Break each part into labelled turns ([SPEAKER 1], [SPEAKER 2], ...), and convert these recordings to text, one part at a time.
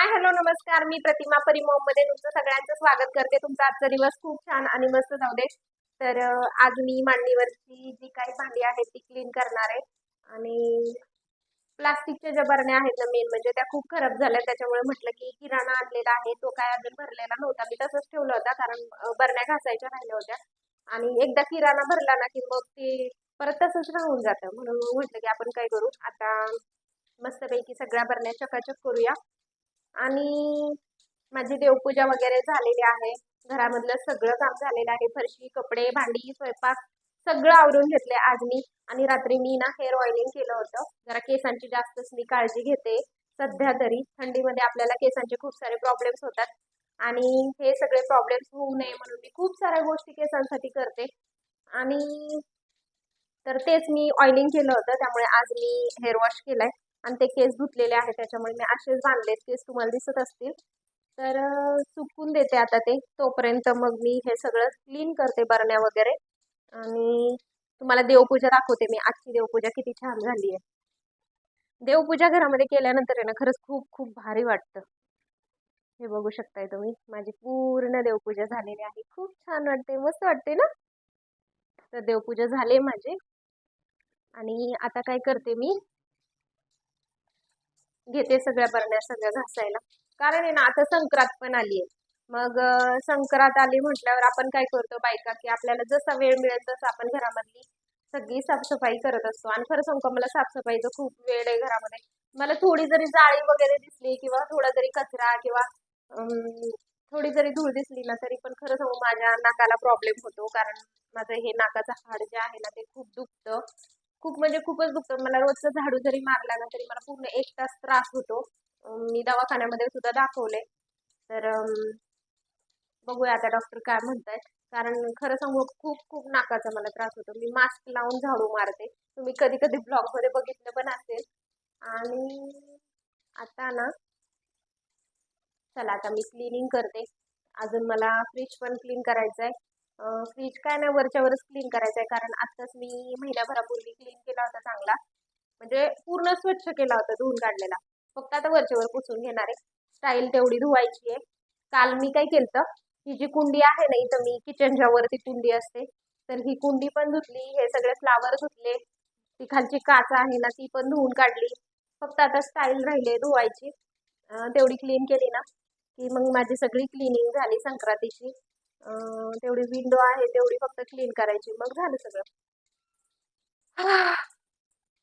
[SPEAKER 1] Hi hello नमस्कार. मी प्रतिमा परिमोममध्ये तुमचं सगळ्यांचं स्वागत करते. तुमचा आजचा दिवस खूप छान आणि मस्त जाऊ दे. तर आज मी मांडणीवरची जी काही भांडी आहेत ती क्लीन करणार आहे. आणि प्लास्टिकच्या ज्या बरण्या आहेत ना मेन म्हणजे त्या खूप खराब झाल्या. त्याच्यामुळे म्हटलं की किराणा आणलेला आहे. तो काय अजून भरलेला नव्हता. मी तसंच ठेवला होता कारण बरण्या घासायच्या राहिल्या होत्या. आणि एकदा किराणा भरला ना की मग ते परत तसंच राहून जातं. म्हणून म्हटलं की आपण काय करू? आता मस्तपैकी सगळ्या बरण्या चकाचक करूया. आणि माझी देवपूजा वगैरे झालेली आहे. घरामधलं सगळं काम झालेलं आहे. फरशी कपडे भांडी स्वयंपाक सगळं आवरून घेतले आज मी. आणि रात्री मी ना हेअर ऑइलिंग केलं होतं. जरा केसांची जास्तच मी काळजी घेते सध्या तरी. थंडीमध्ये आपल्याला केसांचे खूप सारे प्रॉब्लेम्स होतात. आणि हे सगळे प्रॉब्लेम्स होऊ नये म्हणून मी खूप साऱ्या गोष्टी केसांसाठी करते. आणि तर तेच मी ऑइलिंग केलं होतं. त्यामुळे आज मी हेअर वॉश केलाय. आणि ते केस धुतलेले आहेत त्याच्यामुळे मी असेच बांधलेत केस तुम्हाला दिसत असतील. तर सुकून देते आता ते. तोपर्यंत मग मी हे सगळं क्लीन करते बरण्या वगैरे. आणि तुम्हाला देवपूजा दाखवते मी. आजची देवपूजा किती छान झाली आहे. देवपूजा घरामध्ये केल्यानंतर आहे ना खरंच खूप खूप भारी वाटतं. हे बघू शकताय तुम्ही. माझी पूर्ण देवपूजा झालेली आहे. खूप छान वाटते. मस्त वाटते ना? तर देवपूजा झाली माझी. आणि आता काय करते मी? घेते सगळ्या बरण्या सगळ्या घासायला. कारण आहे ना आता संक्रांत पण आली आहे मग संक्रांत आली म्हटल्यावर आपण काय करतो बायका की आपल्याला जसा वेळ मिळेल तसं आपण घरामधली सगळी साफसफाई करत असतो. आणि खरं सांगू मला साफसफाईचा खूप वेळ आहे घरामध्ये. मला थोडी जरी जाळी वगैरे दिसली किंवा थोडा जरी कचरा किंवा थोडी जरी धूळ दिसली ना तरी पण खरं सांगू माझ्या नाकाला प्रॉब्लेम होतो. कारण माझं हे नाकाचं हाड जे आहे ना ते खूप दुखतं. खूप म्हणजे खूपच दुखतं मला रोजचं झाडू जरी मारला ना तरी मला पूर्ण एक तास त्रास होतो. मी दवाखान्यामध्ये सुद्धा दाखवले. तर बघूया आता डॉक्टर काय म्हणतायत. कारण खरं सांगू खूप खूप नाकाचा मला त्रास होतो. मी मास्क लावून झाडू मारते. तुम्ही कधी कधी ब्लॉगमध्ये बघितलं पण असेल. आणि आता ना चला आता मी क्लिनिंग करते. अजून मला फ्रीज पण क्लीन करायचं आहे फ्रीज काय नाही वरच्या वरच क्लीन करायचं आहे कारण आत्ताच मी महिन्याभरापूर्वी क्लीन केला होता चांगला. म्हणजे पूर्ण स्वच्छ केला होता धुवून काढलेला. फक्त आता वरच्यावर पुसून घेणार आहे. स्टाईल तेवढी धुवायची आहे. काल मी काय केलं ही जी कुंडी आहे ना इथं मी किचनच्या वरती कुंडी असते तर ही कुंडी पण धुतली हे सगळे फ्लावर धुतले ती खालची काच आहे ना ती पण धुवून काढली. फक्त आता स्टाईल राहिले धुवायची. तेवढी क्लीन केली ना की मग माझी सगळी क्लिनिंग झाली संक्रांतीची. तेवढी विंडो आहे तेवढी फक्त क्लीन करायची. मग झालं सगळं.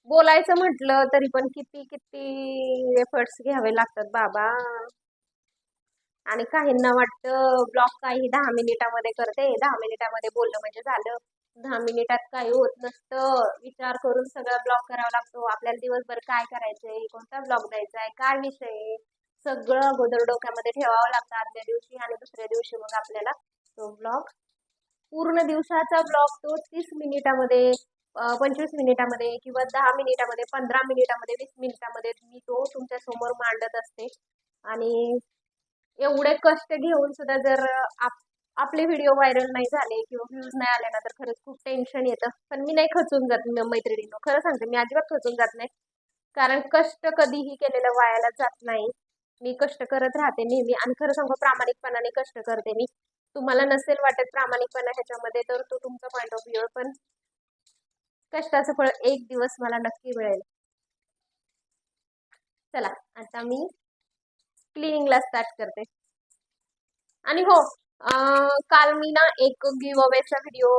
[SPEAKER 1] बोलायचं म्हटलं तरी पण किती किती एफर्ट्स घ्यावे लागतात बाबा. आणि काहींना वाटतं ब्लॉग काही दहा मिनिटामध्ये करते. दहा मिनिटामध्ये बोललं म्हणजे झालं. दहा मिनिटात काही होत नसतं. विचार करून सगळा ब्लॉग करावा लागतो. आपल्याला दिवसभर काय करायचंय? कोणता ब्लॉग द्यायचा आहे? काय विषय सगळं अगोदर डोक्यामध्ये ठेवावं लागतं. आदल्या दिवशी आणि दुसऱ्या दिवशी मग आपल्याला तो ब्लॉग पूर्ण दिवसाचा ब्लॉग तो तीस मिनिटामध्ये पंचवीस मिनिटामध्ये किंवा दहा मिनिटामध्ये पंधरा मिनिटामध्ये वीस मिनिटामध्ये मी तो तुमच्यासमोर मांडत असते. आणि एवढे कष्ट घेऊन सुद्धा जर आप आपले व्हिडिओ व्हायरल नाही झाले किंवा व्ह्यूज नाही आले ना तर खरंच खूप टेन्शन येतं. पण मी नाही खचून जात म- मैत्रिणींनो. खरं सांगते मी अजिबात खचून जात नाही. कारण कष्ट कधीही केलेलं वायाला जात नाही. मी कष्ट करत राहते नेहमी. आणि खरं सांगू प्रामाणिकपणाने कष्ट करते मी. तुम्हाला नसेल वाटत प्रामाणिकपणा ह्याच्यामध्ये तर तो तुमचा पॉईंट ऑफ व्ह्यू पण कष्टाचं फळ एक दिवस मला नक्की मिळेल. चला आता मी क्लिनिंगला स्टार्ट करते. आणि हो काल मी ना एक गिव अवेचा व्हिडिओ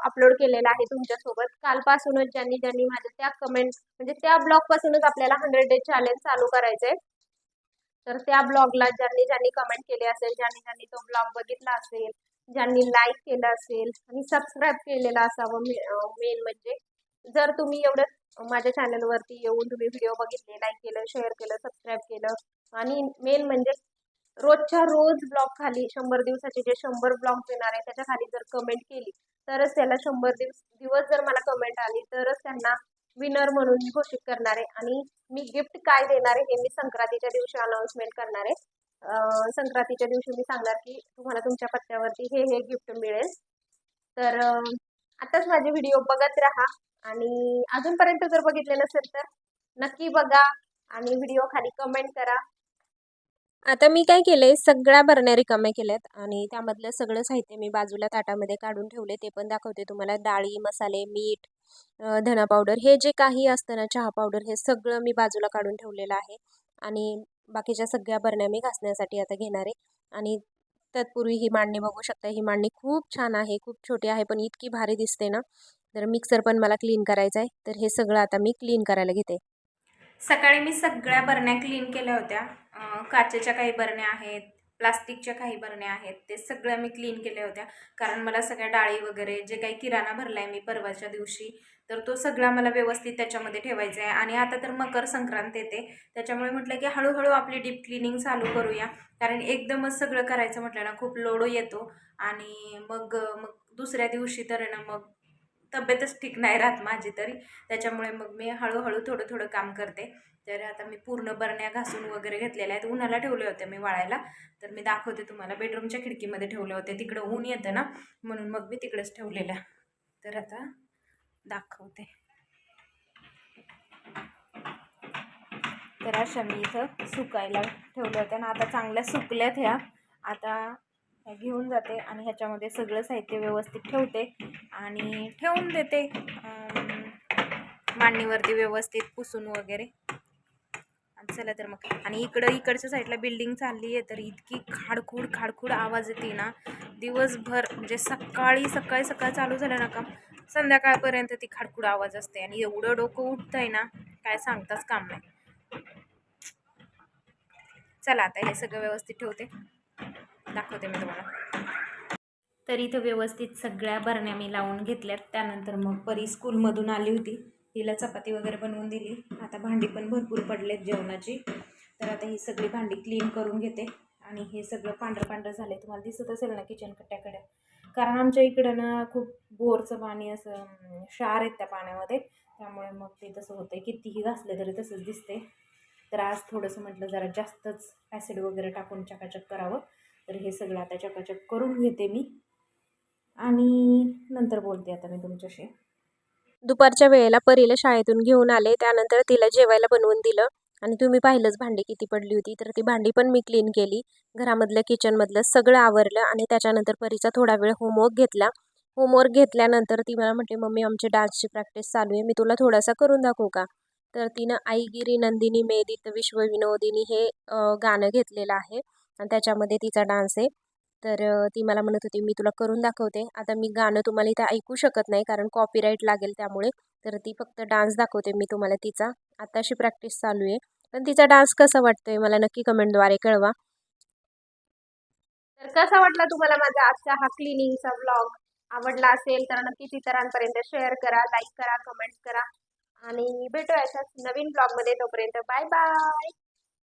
[SPEAKER 1] अपलोड केलेला आहे तुमच्यासोबत. कालपासूनच ज्यांनी ज्यांनी माझ्या त्या कमेंट म्हणजे त्या ब्लॉग पासूनच आपल्याला हंड्रेड डे चॅलेंज चालू करायचंय. तर त्या ब्लॉगला ज्यांनी ज्यांनी कमेंट केले असेल ज्यांनी ज्यांनी तो ब्लॉग बघितला असेल ज्यांनी लाईक केलं असेल आणि सबस्क्राईब केलेला असावं मेन म्हणजे जर तुम्ही एवढं माझ्या चॅनलवरती येऊन तुम्ही व्हिडिओ बघितले लाईक केलं शेअर केलं सबस्क्राईब केलं आणि मेन म्हणजे रोजच्या रोज ब्लॉग खाली शंभर दिवसाचे जे शंभर ब्लॉग देणार आहे त्याच्याखाली जर कमेंट केली तरच त्याला शंभर दिवस दिवस जर मला कमेंट आली तरच त्यांना विनर म्हणून घोषित करणार आहे. आणि मी गिफ्ट काय देणार आहे हे मी संक्रांतीच्या दिवशी अनाऊन्समेंट करणार आहे. संक्रांतीच्या दिवशी मी सांगणार की तुम्हाला तुमच्या पत्त्यावरती हे हे गिफ्ट मिळेल. तर आताच माझे व्हिडिओ बघत राहा. आणि अजूनपर्यंत जर बघितले नसेल तर नक्की बघा. आणि व्हिडिओ खाली कमेंट करा. आता मी काय केलंय सगळ्या भरण्या रिकाम्या केल्यात आणि त्यामधलं सगळं साहित्य मी बाजूला ताटामध्ये काढून ठेवले ते पण दाखवते तुम्हाला. डाळी मसाले मीठ धना पावडर हे जे काही असतं ना चहा पावडर हे सगळं मी बाजूला काढून ठेवलेलं आहे आणि बाकीच्या सगळ्या बरण्या मी घासण्यासाठी आता घेणार आहे आणि तत्पूर्वी ही मांडणी बघू शकता. ही मांडणी खूप छान आहे खूप छोटी आहे पण इतकी भारी दिसते ना. तर मिक्सर पण मला क्लीन करायचं आहे तर हे सगळं आता मी क्लीन करायला घेते.
[SPEAKER 2] सकाळी मी सगळ्या बरण्या क्लीन केल्या होत्या. काचेच्या काही बरण्या आहेत प्लास्टिकच्या काही बरण्या आहेत ते सगळ्या मी क्लीन केल्या होत्या. कारण मला सगळ्या डाळी वगैरे जे काही किराणा भरला आहे मी परवाच्या दिवशी तर तो सगळा मला व्यवस्थित त्याच्यामध्ये ठेवायचा आहे. आणि आता तर मकर संक्रांत येते त्याच्यामुळे म्हटलं की हळूहळू आपली डीप क्लिनिंग चालू करूया. कारण एकदमच सगळं करायचं म्हटलं ना खूप लोड येतो. आणि मग मग दुसऱ्या दिवशी तर ना मग तब्येतच ठीक नाही राहत माझी तरी. त्याच्यामुळे मग मी हळूहळू थोडं थोडं काम करते. तर आता मी पूर्ण बरण्या घासून वगैरे घेतलेल्या आहेत. उन्हाला ठेवले होते मी वाळायला. तर मी दाखवते तुम्हाला. बेडरूमच्या खिडकीमध्ये ठेवले होते. तिकडं ऊन येतं ना म्हणून मग मी तिकडेच ठेवलेल्या. तर आता दाखवते. तर अशा मी इथं सुकायला ठेवल्या होत्या. ना आता चांगल्या सुकल्यात ह्या. आता घेऊन जाते आणि ह्याच्यामध्ये सगळं साहित्य व्यवस्थित ठेवते आणि ठेवून देते मांडणीवरती व्यवस्थित पुसून वगैरे. आणि चला तर मग. आणि इकडं इकडच्या साईडला बिल्डिंग चालली आहे तर इतकी खाडखूड खाडखूड आवाज येते ना. दिवसभर म्हणजे सकाळी सकाळी सकाळी चालू झालं ना का संध्याकाळपर्यंत ती खाडखूड आवाज असते आणि एवढं डोकं उठतंय ना काय सांगताच काम नाही. चला आता हे सगळं व्यवस्थित ठेवते. दाखवते मी तुम्हाला. तर इथं व्यवस्थित सगळ्या भरण्या मी लावून घेतल्यात. त्यानंतर मग परी स्कूलमधून आली होती. तिला चपाती वगैरे बनवून दिली. आता भांडी पण भरपूर पडलेत जेवणाची. तर आता ही सगळी भांडी क्लीन करून घेते. आणि हे सगळं पांढरं पांढरं झालं आहे तुम्हाला दिसत असेल ना किचन कट्ट्याकडे. कारण आमच्या इकडं ना खूप बोरचं पाणी असं क्षार आहेत त्या पाण्यामध्ये. त्यामुळे मग ते तसं होतं आहे कितीही घासलं तरी तसंच दिसते तर आज थोडंसं म्हटलं जरा जास्तच ॲसिड वगैरे टाकून चकाचक करावं. तर हे सगळं आता चकाचक करून घेते मी. आणि नंतर बोलते आता मी तुमच्याशी.
[SPEAKER 1] दुपारच्या वेळेला परीला शाळेतून घेऊन आले त्यानंतर तिला जेवायला बनवून दिलं. आणि तुम्ही पाहिलंच भांडी किती पडली होती तर ती भांडी पण मी क्लीन केली. घरामधलं किचनमधलं सगळं आवरलं आणि त्याच्यानंतर परीचा थोडा वेळ होमवर्क घेतला. होमवर्क घेतल्यानंतर ती मला म्हटली मम्मी आमची डान्सची प्रॅक्टिस चालू आहे. मी तुला थोडासा करून दाखवू का? तर तिनं आईगिरी नंदिनी मेदित विश्वविनोदिनी हे गाणं घेतलेलं आहे. आणि त्याच्यामध्ये तिचा डान्स आहे. तर ती मला म्हणत होती मी तुला करून दाखवते. आता मी गाणं तुम्हाला इथं ऐकू शकत नाही कारण कॉपीराईट लागेल त्यामुळे. तर ती फक्त डान्स दाखवते मी तुम्हाला तिचा. आत्ताशी प्रॅक्टिस चालू आहे. पण तिचा डान्स कसा वाटतोय मला नक्की कमेंटद्वारे कळवा. तर कसा वाटला तुम्हाला माझा आजचा हा क्लिनिंगचा ब्लॉग आवडला असेल तर नक्कीच इतरांपर्यंत शेअर करा लाईक करा कमेंट करा. आणि भेटूया अशाच नवीन ब्लॉगमध्ये तोपर्यंत बाय बाय